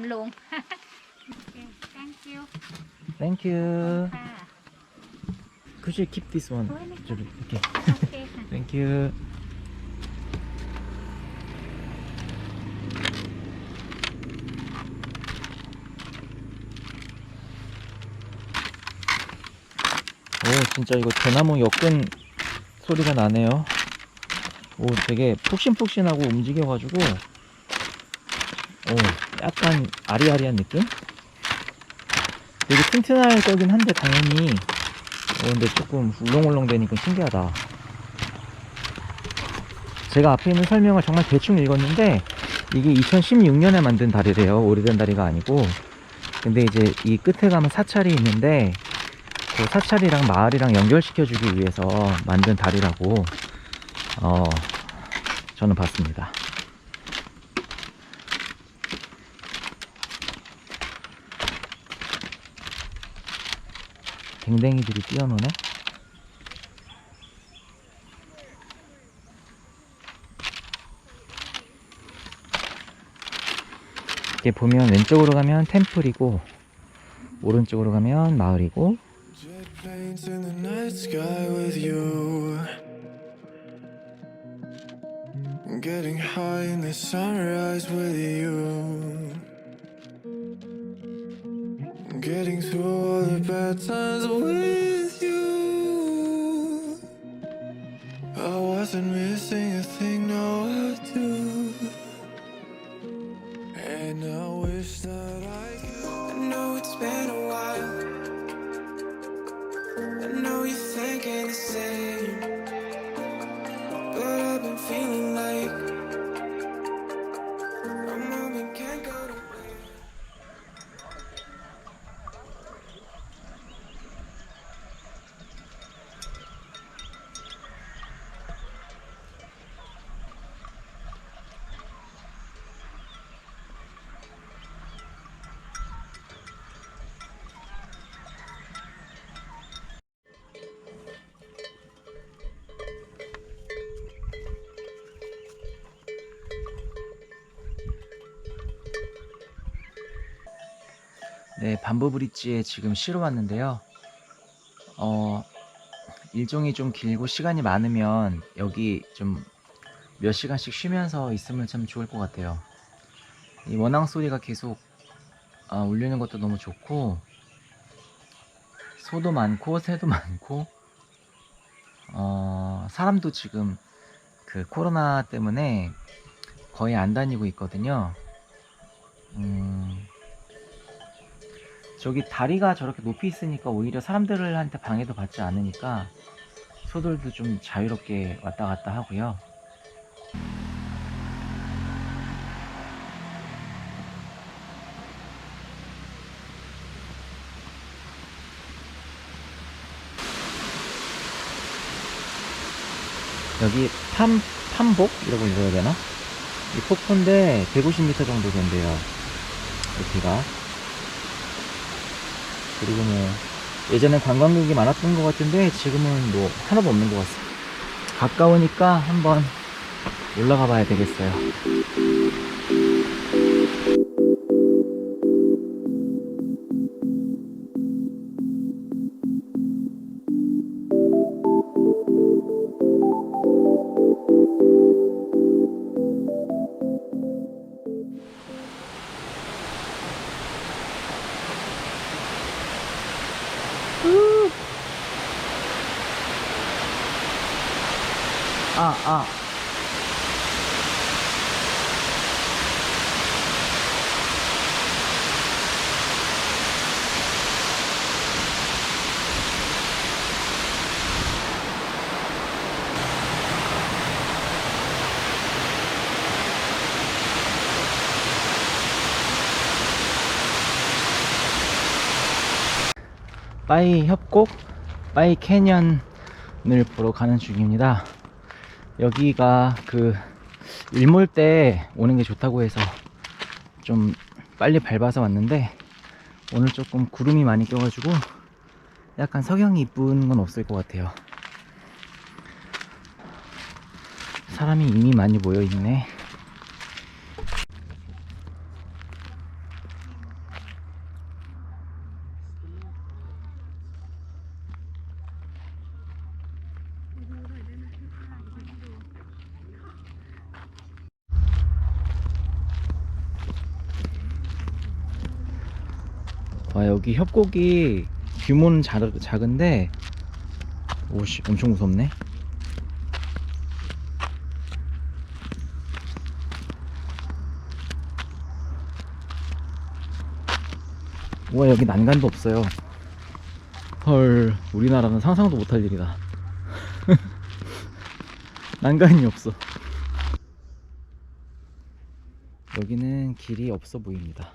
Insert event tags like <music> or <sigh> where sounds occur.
บำรุง Okay, thank you Thank you ค่ะ Could you keep this one? โอ้ยไม่ 저리 이렇게 โอเคค่ะ Thank you 오 진짜 이거 대나무 엮은 소리가 나네요 오 되게 푹신푹신하고 움직여가지고 오 약간 아리아리한 느낌? 되게 튼튼할 거긴 한데 당연히 어, 근데 조금 울렁울렁 되니까 신기하다. 제가 앞에 있는 설명을 정말 대충 읽었는데 이게 2016년에 만든 다리래요. 오래된 다리가 아니고. 근데 이제 이 끝에 가면 사찰이 있는데 그 사찰이랑 마을이랑 연결시켜 주기 위해서 만든 다리라고 어 저는 봤습니다 댕댕이들이 뛰어노네 이렇게 보면 왼쪽으로 가면 템플이고 오른쪽으로 가면 마을이고. Getting high in the sunrise with you. Getting through all the bad times with you. I wasn't missing a thing, now 네, 반부 브릿지에 지금 쉬러 왔는데요. 어, 일정이 좀 길고 시간이 많으면 여기 좀 몇 시간씩 쉬면서 있으면 참 좋을 것 같아요. 이 원앙 소리가 계속 아, 울리는 것도 너무 좋고 소도 많고 새도 많고 어, 사람도 지금 그 코로나 때문에 거의 안 다니고 있거든요. 음, 저기 다리가 저렇게 높이 있으니까 오히려 사람들한테 방해도 받지 않으니까 소들도 좀 자유롭게 왔다 갔다 하고요. 여기 팜, 팜복이라고 읽어야 되나? 이 폭포인데 150m 정도 된대요. 높이가. 그리고 뭐 예전에 관광객이 많았던 것 같은데 지금은 뭐 하나도 없는 것 같습니다. 가까우니까 한번 올라가 봐야 되겠어요. 아, 아. 빠이 협곡, 빠이 캐년을 보러 가는 중입니다. 여기가 그 일몰 때 오는 게 좋다고 해서 좀 빨리 밟아서 왔는데 오늘 조금 구름이 많이 껴가지고 약간 석양이 이쁜 건 없을 것 같아요. 사람이 이미 많이 모여 있네. 와 여기 협곡이 규모는 작, 작은데 오씨 엄청 무섭네. 와 여기 난간도 없어요. 헐 우리나라는 상상도 못할 일이다. <laughs> 난간이 없어. 여기는 길이 없어 보입니다